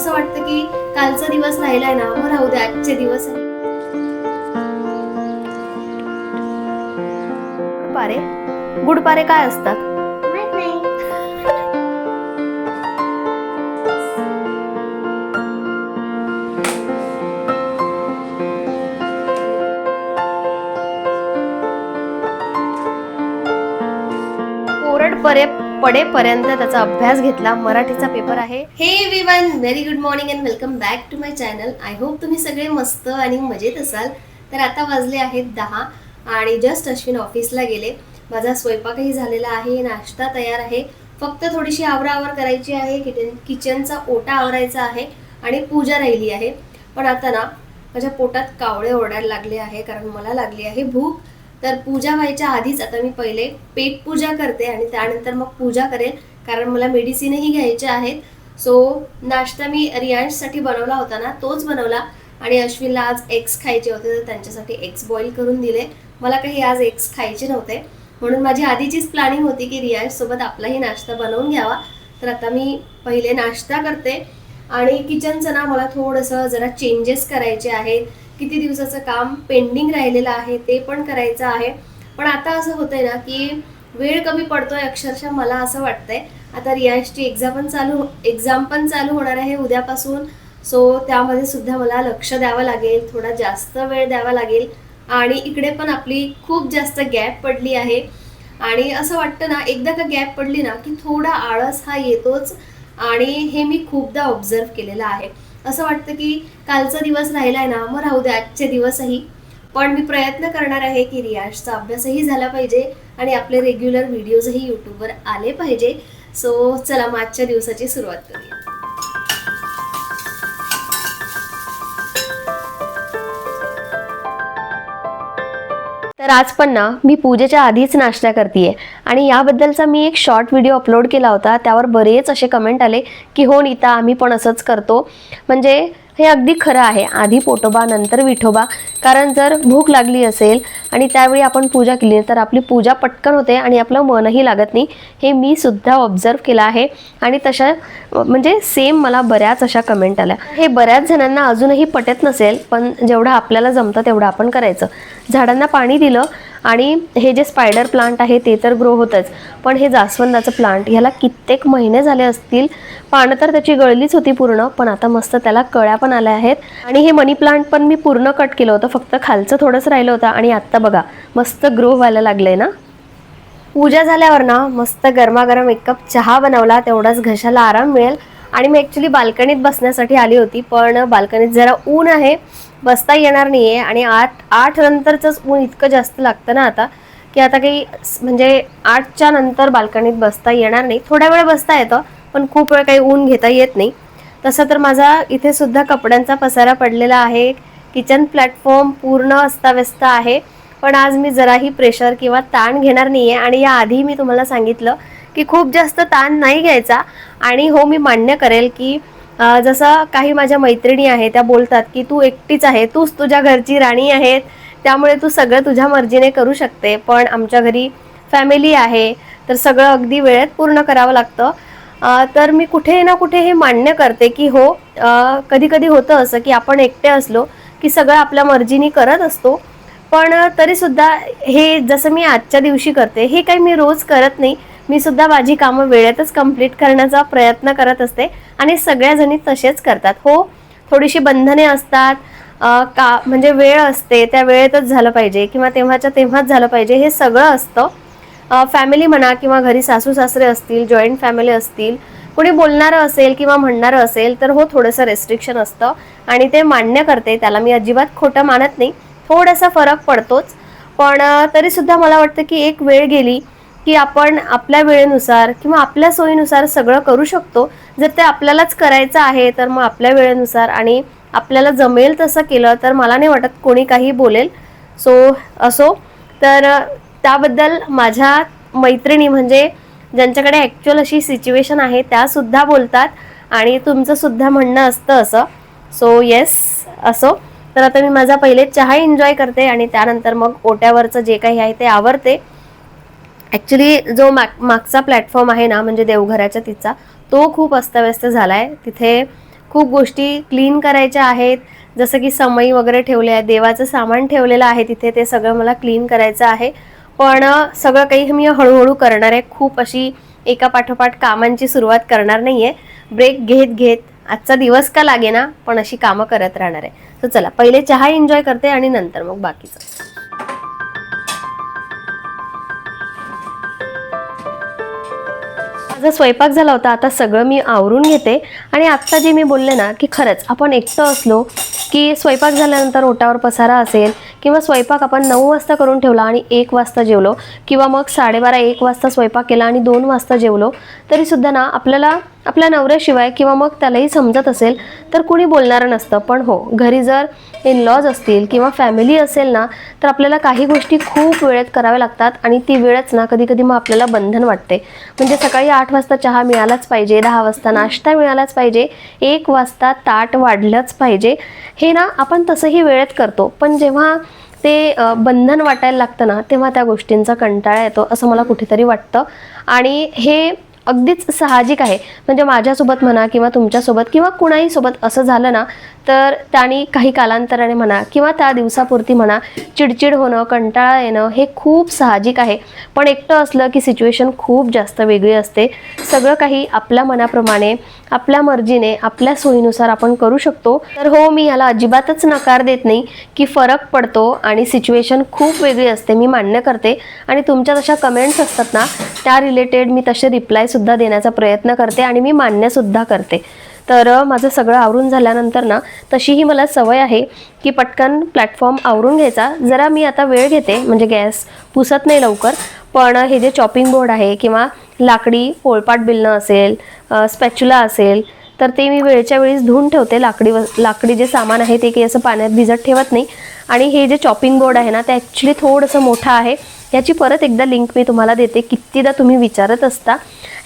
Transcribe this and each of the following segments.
असं वाटतं की कालचा दिवस राहिलाय ना मग राहू दे आजचे दिवस आहे गुडपारे गुडपारे काय असतात? पडेपर्यंत त्याचा अभ्यास घेतला. मराठीचा पेपर आहे. हे Vivian very good morning and welcome back to my channel I hope तुम्ही सगळे मस्त आणि मजेत असाल. तर आता वाजले आहेत दहा आणि जस्ट अश्विन ऑफिसला गेले. माझा स्वयंपाकही झालेला आहे नाश्ता तयार आहे. फक्त थोडीशी आवराआवर करायची आहे. किचन किचनचा ओटा आवरायचा आहे आणि पूजा राहिली आहे. पण आता ना माझ्या पोटात कावळे ओरडायला लागले आहे कारण मला लागली आहे भूक. तर पूजा व्हायच्या आधीच आता मी पहिले पेट पूजा करते आणि त्यानंतर मग पूजा करेल कारण मला मेडिसिनही घ्यायचे आहेत. सो नाश्ता मी रियांशसाठी बनवला होता ना तोच बनवला. आणि अश्विनला आज एग्स खायचे होते तर त्यांच्यासाठी एग्स बॉईल करून दिले. मला काही आज एग्स खायचे नव्हते. म्हणून माझी आधीचीच प्लॅनिंग होती की रियांशसोबत आपलाही नाश्ता बनवून घ्यावा. तर आता मी पहिले नाश्ता करते. आणि किचनचं ना मला थोडंसं जरा चेंजेस करायचे आहेत. किती दिवसाचं काम पेंडिंग राहिलेलं आहे ते पण करायचं आहे. पण आता असं होतंय ना की वेळ कमी पडतोय अक्षरशः मला असं वाटतंय. आता रियाजची एक्झाम पण चालू एक्झाम पण चालू होणार आहे उद्यापासून. सो त्यामध्ये सुद्धा मला लक्ष द्यावं लागेल थोडा जास्त वेळ द्यावा लागेल. आणि इकडे पण आपली खूप जास्त गॅप पडली आहे. आणि असं वाटतं ना एकदा का गॅप पडली ना की थोडा आळस हा येतोच. आणि हे मी खूपदा ऑब्झर्व केलेलं आहे. असं वाटतं की कालचा दिवस राहिलाय ना मग राहू दे आजचे दिवसही. पण मी प्रयत्न करणार आहे की रियाजचा अभ्यासही झाला पाहिजे आणि आपले रेग्युलर व्हिडिओजही यूट्यूबवर आले पाहिजे. सो चला मग आजच्या दिवसाची सुरुवात करूया. तर आज पण ना मी पूजेच्या आधीच नाश्ता करते आणि याबद्दलचा मी एक शॉर्ट व्हिडिओ अपलोड केला होता. त्यावर बरेच असे कमेंट आले की हो नीता आम्ही पण असंच करतो. म्हणजे हे अगदी खरं आहे. आधी पोटोबा नंतर विठोबा. कारण जर भूक लागली असेल आणि त्यावेळी आपण पूजा केली तर आपली पूजा पटकन होते आणि आपलं मनही लागत नाही. हे मी सुद्धा ऑब्झर्व केलं आहे. आणि तशा म्हणजे सेम मला बऱ्याच अशा कमेंट आल्या. हे बऱ्याच जणांना अजूनही पटत नसेल पण जेवढं आपल्याला जमतं तेवढं आपण करायचं. झाडांना पाणी दिलं आणि हे जे स्पायडर प्लांट आहे ते तर ग्रो होतंच. पण हे जास्वंदाचं प्लांट ह्याला कित्येक महिने झाले असतील. पानं तर त्याची गळलीच होती पूर्ण पण आता मस्त त्याला कळ्या पण आल्या आहेत. आणि हे मनी प्लांट पण मी पूर्ण कट केलं होतं फक्त खालचं थोडंच राहिलं होतं. आणि आत्ता बघा मस्त ग्रो व्हायला लागलंय ना. पूजा झाल्यावर ना मस्त गरमागरम एक कप चहा बनवला तेवढाच घशाला आराम मिळेल. आणि मी ॲक्च्युली बाल्कनीत बसण्यासाठी आली होती पण बाल्कनीत जरा ऊन आहे बसता येणार नाही आहे आणि आठ आठ नंतरचंच ऊन इतकं जास्त लागतं ना आता की आता काही म्हणजे आठच्या नंतर बाल्कनीत बसता येणार नाही. थोड्या वेळ बसता येतं पण खूप वेळ काही ऊन घेता येत नाही. तसं तर माझा इथे सुद्धा कपड्यांचा पसारा पडलेला आहे किचन प्लॅटफॉर्म पूर्ण अस्ताव्यस्त आहे पण आज मी जराही प्रेशर किंवा ताण घेणार नाही आहे आणि याआधी मी तुम्हाला सांगितलं की खूप जास्त ताण नाही घ्यायचा. आणि हो मी मान्य करेल की जसं काही माझ्या मैत्रिणी आहेत त्या बोलतात की तू एकटीच आहे तूच तुझ्या घरची राणी आहेत त्यामुळे तू सगळं तुझ्या मर्जीने करू शकते पण आमच्या घरी फॅमिली आहे तर सगळं अगदी वेळेत पूर्ण करावं लागतं. तर मी कुठे ना कुठे हे मान्य करते की हो कधी कधी होतं असं की आपण एकटे असलो की सगळं आपल्या मर्जीने करत असतो पण तरीसुद्धा हे जसं मी आजच्या दिवशी करते हे काही मी रोज करत नाही मी सुद्धा माझी कामं वेळेतच कंप्लीट करण्याचा प्रयत्न करत असते आणि सगळ्याजणी तसेच करतात. हो थोडीशी बंधने असतात का म्हणजे वेळ असते त्या वेळेतच झालं पाहिजे किंवा तेव्हाच्या तेव्हाच झालं पाहिजे हे सगळं असतं. फॅमिली म्हणा किंवा घरी सासू सासरे असतील जॉईंट फॅमिली असतील कोणी बोलणारं असेल किंवा म्हणणारं असेल तर हो थोडंसं रेस्ट्रिक्शन असतं आणि ते मान्य करते त्याला. मी अजिबात खोटं मानत नाही. थोडासा फरक पडतोच. पण तरीसुद्धा मला वाटतं की एक वेळ गेली की आपण आपल्या वेळेनुसार किंवा आपल्या सोयीनुसार सगळं करू शकतो. जर ते आपल्यालाच करायचं आहे तर मग आपल्या वेळेनुसार आणि आपल्याला जमेल तसं केलं तर मला नाही वाटत कोणी काही बोलेल. सो असो. तर त्याबद्दल माझ्या मैत्रिणी म्हणजे ज्यांच्याकडे ॲक्च्युअल अशी सिच्युएशन आहे त्यासुद्धा बोलतात आणि तुमचंसुद्धा म्हणणं असतं असं. सो येस असो. तर आता मी माझा पहिले चहा एन्जॉय करते आणि त्यानंतर मग ओट्यावरचं जे काही आहे ते आवरते. ॲक्च्युली जो माग मागचा प्लॅटफॉर्म आहे ना म्हणजे देवघराच्या तिचा तो खूप अस्तव्यस्त झाला आहे तिथे खूप गोष्टी क्लीन करायच्या आहेत. जसं की समई वगैरे ठेवले आहे देवाचं सामान ठेवलेलं आहे तिथे ते सगळं मला क्लीन करायचं आहे. पण सगळं काही मी हळूहळू करणार आहे. खूप अशी एका पाठोपाठ कामांची सुरुवात करणार नाही आहे ब्रेक घेत घेत आजचा दिवस का लागे ना पण अशी कामं करत राहणार आहे. तर चला पहिले चहा एन्जॉय करते आणि नंतर मग बाकीचं. माझा स्वयंपाक झाला होता आता सगळं मी आवरून घेते. आणि आत्ता जे मी बोलले ना की खरंच आपण एकटं असलो की स्वयंपाक झाल्यानंतर ओटावर पसारा असेल किंवा स्वयंपाक आपण नऊ वाजता करून ठेवला आणि एक वाजता जेवलो किंवा मग साडेबारा एक वाजता स्वयंपाक केला आणि दोन वाजता जेवलो तरीसुद्धा ना आपल्याला आपल्या नवऱ्याशिवाय किंवा मग त्यालाही समजत असेल तर कुणी बोलणारं नसतं. पण हो घरी जर इन लॉज असतील किंवा फॅमिली असेल ना तर आपल्याला काही गोष्टी खूप वेळेत कराव्या लागतात आणि ती वेळच ना कधी कधी मग आपल्याला बंधन वाटते. म्हणजे सकाळी आठ वाजता चहा मिळालाच पाहिजे दहा वाजता नाश्ता मिळालाच पाहिजे एक वाजता ताट वाढलंच पाहिजे. हे ना आपण तसंही वेळेत करतो. पण जेव्हा ते बंधन वाटायला लागतं ना तेव्हा त्या गोष्टींचा कंटाळा येतो असं मला कुठेतरी वाटतं. आणि हे अगदीच साहजिक आहे. म्हणजे माझ्यासोबत म्हणा किंवा तुमच्यासोबत किंवा कुणाही सोबत असं झालं ना तर त्याने काही कालांतराने म्हणा किंवा त्या दिवसापुरती म्हणा चिडचिड होणं कंटाळा येणं हे खूप साहजिक आहे. पण एकटं असलं की सिच्युएशन खूप जास्त वेगळी असते. सगळं काही आपल्या मनाप्रमाणे आपल्या मर्जीने आपल्या सोयीनुसार आपण करू शकतो. तर हो मी याला अजिबातच नकार देत नाही की फरक पडतो आणि सिच्युएशन खूप वेगळी असते मी मान्य करते. आणि तुमच्या जशा कमेंट्स असतात ना त्या रिलेटेड मी तसे रिप्लायसुद्धा देण्याचा प्रयत्न करते आणि मी मान्यसुद्धा करते. तर माझं सगळं आवरून झाल्यानंतर ना तशीही मला सवय आहे की पटकन प्लॅटफॉर्म आवरून घ्यायचा. जरा मी आता वेळ घेते म्हणजे गॅस पुसत नाही लवकर पण हे जे चॉपिंग बोर्ड आहे किंवा लाकडी पोळपाट बिलणं असेल स्पॅच्युला असेल तर ते मी वेळच्या वेळीच धुवून ठेवते लाकडी लाकडी जे सामान आहे ते काही असं पाण्यात भिजत ठेवत नाही. आणि हे जे चॉपिंग बोर्ड आहे ना ते ॲक्च्युली थोडंसं मोठं आहे. याची परत एकदा लिंक मी तुम्हाला देते. कितीदा तुम्ही विचारत असता.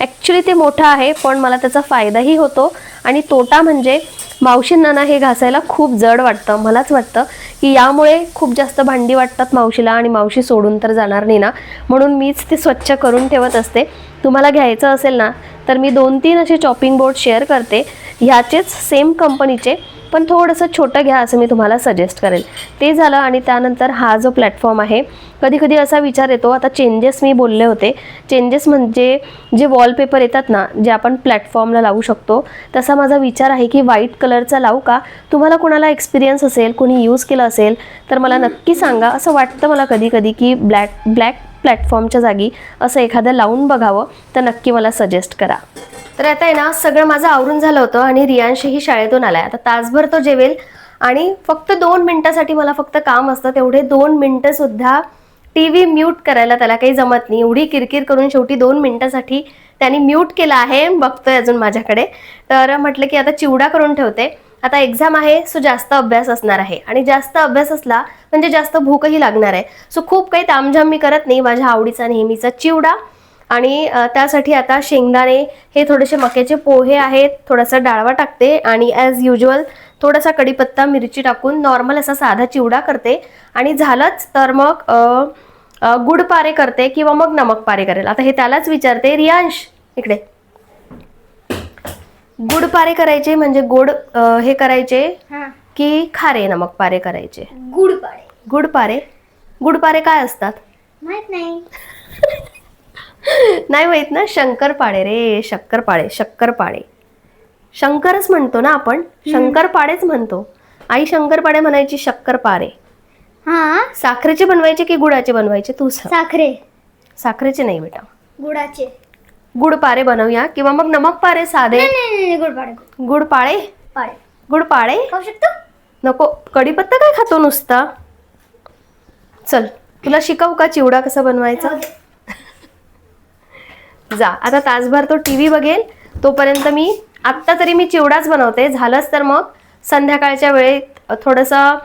ॲक्च्युली ते मोठं आहे पण मला त्याचा फायदाही होतो. आणि तोटा म्हणजे मावशींना ना हे घासायला खूप जड वाटतं. मलाच वाटतं की यामुळे खूप जास्त भांडी वाटतात मावशीला आणि मावशी सोडून तर जाणार नाही ना. म्हणून मीच ते स्वच्छ करून ठेवत असते. तुम्हाला घ्यायचं असेल ना तर मी दोन तीन असे चॉपिंग बोर्ड शेअर करते. ह्याचेच सेम कंपनीचे पण थोडंसं छोटं घ्या असं मी तुम्हाला सजेस्ट करेल. ते झालं आणि त्यानंतर हा जो प्लॅटफॉर्म आहे कधी कधी असा विचार येतो आता चेंजेस मी बोलले होते. चेंजेस म्हणजे जे वॉलपेपर येतात ना जे आपण प्लॅटफॉर्मला लावू शकतो तसा माझा विचार आहे की व्हाईट कलरचा लावू का? तुम्हाला कोणाला एक्सपिरियन्स असेल कोणी यूज केलं असेल तर मला नक्की सांगा. असं वाटतं मला कधी कधी की ब्लॅक ब्लॅक प्लॅटफॉर्मच्या जागी असं एखादं लावून बघावं तर नक्की मला सजेस्ट करा. तर आता आहे ना सगळं माझं आवरून झालं होतं आणि रियांशही शाळेतून आलाय. आता तासभर तो जेवेल आणि फक्त दोन मिनिटासाठी मला फक्त काम असतं तेवढे दोन मिनटं सुद्धा टी व्ही म्यूट करायला त्याला काही जमत नाही. एवढी किरकिर करून शेवटी दोन मिनिटासाठी त्यांनी म्यूट केला आहे बघतोय अजून माझ्याकडे. तर म्हटलं की आता चिवडा करून ठेवते. आता एक्झाम आहे सो जास्त अभ्यास असणार आहे. आणि जास्त अभ्यास असला म्हणजे जास्त भूकही लागणार आहे. सो खूप काही तामझाम मी करत नाही माझ्या आवडीचा नेहमीचा चिवडा. आणि त्यासाठी आता शेंगदाणे हे थोडेसे मक्याचे पोहे आहेत थोडासा डाळवा टाकते आणि ॲज युजल थोडासा कढीपत्ता मिरची टाकून नॉर्मल असा साधा चिवडा करते. आणि झालंच तर मग गुड पारे करते किंवा मग नमक पारे करेल. आता हे त्यालाच विचारते. रियांश इकडे. गुड पारे करायचे म्हणजे गोड अ, हे करायचे हा. की खारे नमक पारे करायचे. गुड पाडे गुड पारे. गुड पारे काय असतात? माहीत नाही. नाही माहीत ना? शंकरपाळे रे शक्करपाळे शक्करपाळे शंकरच म्हणतो ना आपण? शंकरपाळेच म्हणतो. आई शंकरपाळे म्हणायची शक्करपारे हा. साखरेचे बनवायचे की गुळाचे बनवायचे? तू सांग. साखरे. साखरेचे नाही बेटा. गुडाचे. गुड पारे बनवूया किंवा मग नमक पारे साधे. नाही नाही नाही गुड पाडे. गुड पाळे पाडे. गुड पाळे खाऊ शकतो? नको. कढीपत्ता काय खातो नुसता? चल तुला शिकवू का चिवडा कसा बनवायचा? जा आता तासभर तो टी व्ही बघेल. तोपर्यंत मी आत्ता तरी मी चिवडाच बनवते. झालंच तर मग संध्याकाळच्या वेळेत थोडंसं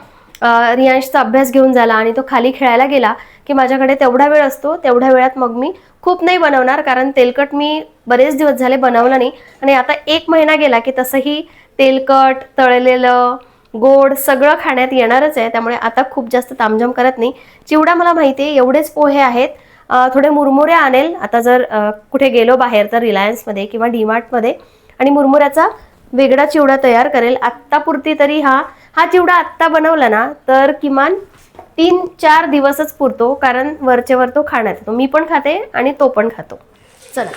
रियांशचा अभ्यास घेऊन झाला आणि तो खाली खेळायला गेला की माझ्याकडे तेवढा वेळ असतो तेवढ्या वेळात मग मी खूप नाही बनवणार कारण तेलकट मी बरेच दिवस झाले बनवलं नाही. आणि आता एक महिना गेला की तसंही तेलकट तळलेलं गोड सगळं खाण्यात येणारच आहे. त्यामुळे आता खूप जास्त तामझाम करत नाही. चिवडा मला माहिती आहे एवढेच पोहे आहेत. थोडे मुरमुरे आणेल. आता जर कुठे गेलो बाहेर तर रिलायन्समध्ये किंवा डीमार्टमध्ये आणि मुरमुऱ्याचा वेगळा चिवडा तयार करेल. आत्तापुरती तरी हा हा चिवडा आत्ता बनवला ना तर किमान तीन चार दिवसच पुरतो कारण वरचे वर तो खाण्यात येतो. मी पण खाते आणि तो पण खातो. चला.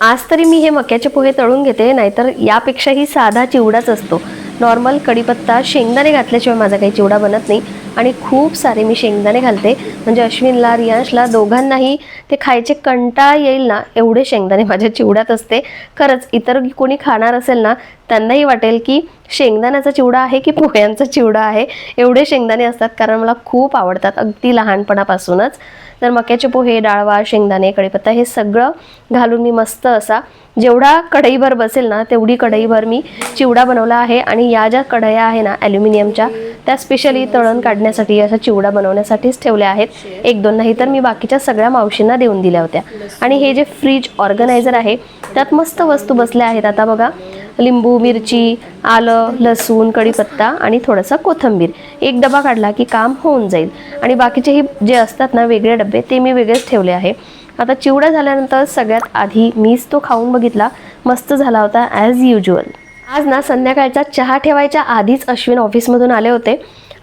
आज तरी मी हे मक्याचे पोहे तळून घेते नाहीतर यापेक्षाही साधा चिवडाच असतो. नॉर्मल कढीपत्ता शेंगदाणे घातल्याशिवाय माझा काही चिवडा बनत नाही आणि खूप सारे मी शेंगदाणे घालते. म्हणजे अश्विनला रियांशला दोघांनाही ते खायचे कंटाळा येईल ना एवढे शेंगदाणे माझ्या चिवड्यात असते. खरंच इतर कोणी खाणार असेल ना त्यांनाही वाटेल की शेंगदाण्याचा चिवडा आहे की पोह्यांचा चिवडा आहे? एवढे शेंगदाणे असतात कारण मला खूप आवडतात अगदी लहानपणापासूनच. तर मक्याचे पोहे डाळवा शेंगदाणे कढीपत्ता हे सगळं घालून मी मस्त असा जेवढा कढईभर बसेल ना तेवढी कढईभर मी चिवडा बनवला आहे. आणि या ज्या कढया आहे ना ॲल्युमिनियमच्या त्या स्पेशली तळण काढण्यासाठी अशा चिवडा बनवण्यासाठीच ठेवल्या आहेत. एक दोन नाही तर मी बाकीच्या सगळ्या मावशींना देऊन दिल्या होत्या. आणि हे जे फ्रीज ऑर्गनायझर आहे त्यात मस्त वस्तू बसल्या आहेत. आता बघा लिंबू मिरची आलं लसूण कढीपत्ता आणि थोडासा कोथिंबीर. एक डबा काढला की काम होऊन जाईल. आणि बाकीचेही जे असतात ना वेगळे डबे ते मी वेगळेच ठेवले आहे. आता चिवडा झाल्यानंतर सगळ्यात आधी मीच तो खाऊन बघितला. मस्त झाला होता ॲज युज्युअल आज ना संध्याकाळचा चहा ठेवायच्या आधीच अश्विन ऑफिसमधून आले होते.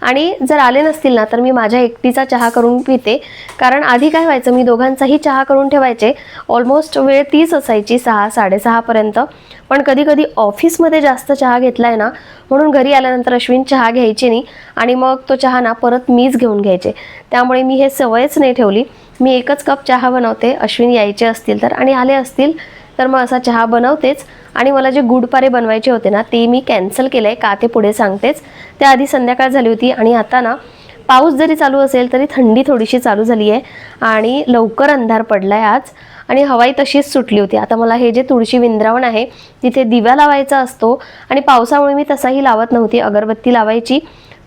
आणि जर आले नसतील ना तर मी माझ्या एकटीचा चहा करून पिते. कारण आधी काय व्हायचं मी दोघांचाही चहा करून ठेवायचे. ऑलमोस्ट वेळ तीच असायची सहा साडेसहापर्यंत पण कधी कधी ऑफिसमध्ये जास्त चहा घेतलाय ना म्हणून घरी आल्यानंतर अश्विन चहा घ्यायची नाही. आणि मग तो चहा ना परत मीच घेऊन घ्यायचे. त्यामुळे मी हे सवयच नाही ठेवली. मी एकच कप चहा बनवते. अश्विन यायचे असतील तर आणि आले असतील तर मग असा चहा बनवतेच. आणि मला जे गुडपारे बनवायचे होते ना ते मी कॅन्सल केलं आहे का ते पुढे सांगतेच. त्याआधी संध्याकाळ झाली होती आणि आता ना पाऊस जरी चालू असेल तरी थंडी थोडीशी चालू झाली आहे आणि लवकर अंधार पडला आहे आज आणि हवाई तशीच सुटली होती. आता मला हे जे तुळशी विंद्रावण आहे तिथे दिवा लावायचा असतो आणि पावसामुळे मी तसाही लावत नव्हती अगरबत्ती लावायची.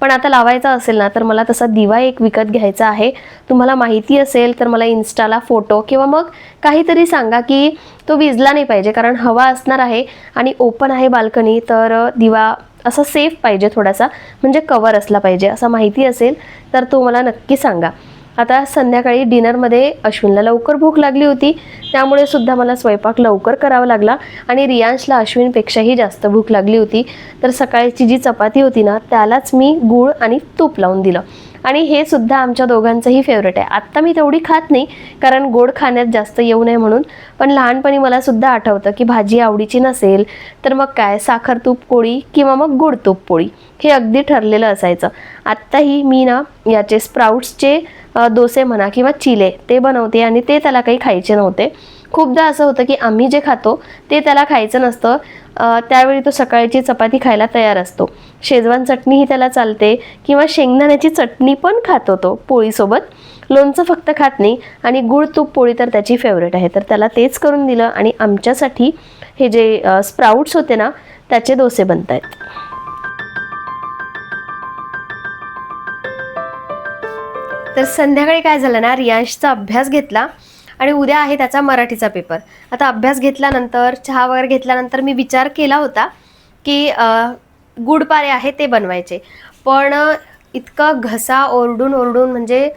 पण आता लावायचा असेल ना तर मला तसा दिवा एक विकत घ्यायचा आहे. तुम्हाला माहिती असेल तर मला इन्स्टाला फोटो किंवा मग काहीतरी सांगा की तो विजला नाही पाहिजे कारण हवा असणार आहे आणि ओपन आहे बाल्कनी तर दिवा असा सेफ पाहिजे थोडासा म्हणजे कवर असला पाहिजे असा माहिती असेल तर तो मला नक्की सांगा. आता संध्याकाळी डिनरमध्ये अश्विनला लवकर भूक लागली होती. त्यामुळे सुद्धा मला स्वयंपाक लवकर करावा लागला आणि रियांशला अश्विनपेक्षाही जास्त भूक लागली होती. तर सकाळची जी चपाती होती ना त्यालाच मी गूळ आणि तूप लावून दिलं. आणि हे सुद्धा आमच्या दोघांचंही फेवरेट आहे. आत्ता मी तेवढी खात नाही कारण गोड खाण्यात जास्त येऊ नये म्हणून. पण लहानपणी मला सुद्धा आठवतं की भाजी आवडीची नसेल तर मग काय? साखर तूप पोळी किंवा मग गोड तूप पोळी. हे अगदी ठरलेलं असायचं. आत्ताही मी ना याचे स्प्राउट्सचे डोसे म्हणा किंवा चिले ते बनवते आणि ते त्याला काही खायचे नव्हते. खूपदा असं होतं की आम्ही जे खातो ते त्याला खायचं नसतं. त्यावेळी तो सकाळची चपाती खायला तयार असतो. शेजवान चटणीही त्याला चालते किंवा शेंगदाण्याची चटणी पण खातो तो पोळीसोबत. लोणचं फक्त खात नाही आणि गुळ तूप पोळी तर त्याची फेवरेट आहे. तर त्याला तेच करून दिलं आणि आमच्यासाठी हे जे स्प्राऊट्स होते ना त्याचे डोसे बनत आहेत तर संध्याकाळी काय झालं ना रियांशचा अभ्यास घेतला आणि उद्या आहे त्याचा मराठीचा पेपर. आता अभ्यास घेतल्यानंतर चहा वगैरे घेतल्यानंतर मी विचार केला होता की गुडपारे आहे ते बनवायचे. पण इतकं घसा ओरडून ओरडून म्हणजे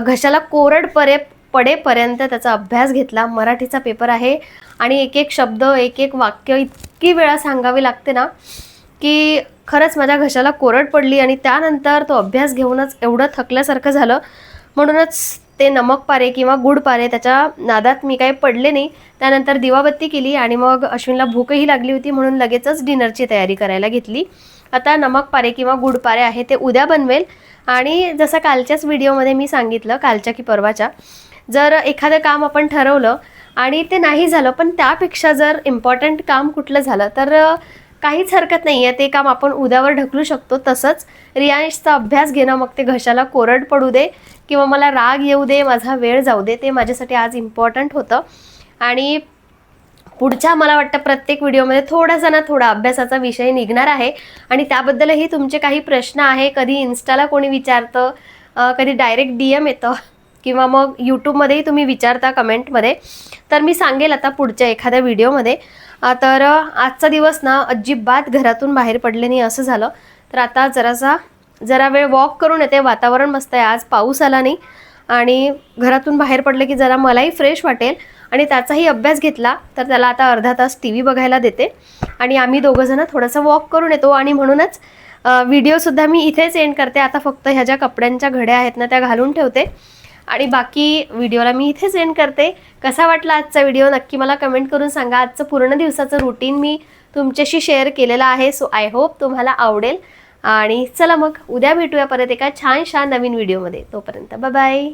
घशाला कोरड परे पडेपर्यंत त्याचा अभ्यास घेतला. मराठीचा पेपर आहे आणि एक एक शब्द एक एक वाक्य इतकी वेळा सांगावी लागते ना की खरंच माझ्या घशाला कोरड पडली आणि त्यानंतर तो अभ्यास घेऊनच एवढं थकल्यासारखं झालं. म्हणूनच ते नमक पारे किंवा गुड पारे त्याच्या नादात मी काही पडले नाही. त्यानंतर दिवाबत्ती केली आणि मग अश्विनला भूकही लागली होती म्हणून लगेचच डिनरची तयारी करायला घेतली. आता नमक पारे किंवा गुड पारे आहे ते उद्या बनवेल. आणि जसं कालच्याच व्हिडिओमध्ये मी सांगितलं कालच्या की परवाच्या जर एखादं काम आपण ठरवलं आणि ते नाही झालं पण त्यापेक्षा जर इम्पॉर्टंट काम कुठलं झालं तर काहीच हरकत नाही आहे ते काम आपण उद्यावर ढकलू शकतो. तसंच रियांशचा अभ्यास घेणं मग. ते घशाला कोरड पडू दे किंवा मला राग येऊ दे माझा वेळ जाऊ दे. ते माझ्यासाठी आज इम्पॉर्टंट होतं. आणि पुढच्या मला वाटतं प्रत्येक व्हिडिओमध्ये थोडासा ना थोडा अभ्यासाचा विषय निघणार आहे. आणि त्याबद्दलही तुमचे काही प्रश्न आहे कधी इन्स्टाला कोणी विचारतं कधी डायरेक्ट डी एम येतं किंवा मग यूट्यूबमध्येही तुम्ही विचारता कमेंटमध्ये तर मी सांगेल आता पुढच्या एखाद्या व्हिडिओमध्ये तर आजचा दिवस ना अजिबात घरातून बाहेर पडले नाही असं झालं. तर आता जरासा जरा वेळ वॉक करून येते. वातावरण मस्त आहे. आज पाऊस आला नाही. आणि घरातून बाहेर पडले की जरा मलाही फ्रेश वाटेल. आणि त्याचाही अभ्यास घेतला तर त्याला आता अर्धा तास टी व्ही बघायला देते. आणि आम्ही दोघंजणं थोडंसं वॉक करून येतो. आणि म्हणूनच व्हिडिओसुद्धा मी इथेच एंड करते. आता फक्त ह्या ज्या कपड्यांच्या घड्या आहेत ना त्या घालून ठेवते. आणि बाकी व्हिडिओला मी इथेच एंड करते. कसा वाटला आजचा व्हिडिओ? नक्की मला कमेंट करून सांगा. आजचं पूर्ण दिवसाचं रुटीन मी तुमच्याशी शेअर केलेलं आहे. सो आय होप तुम्हाला आवडेल. आणि चला मग उद्या भेटूया परत एका छानशा नवीन व्हिडिओमध्ये तोपर्यंत बाय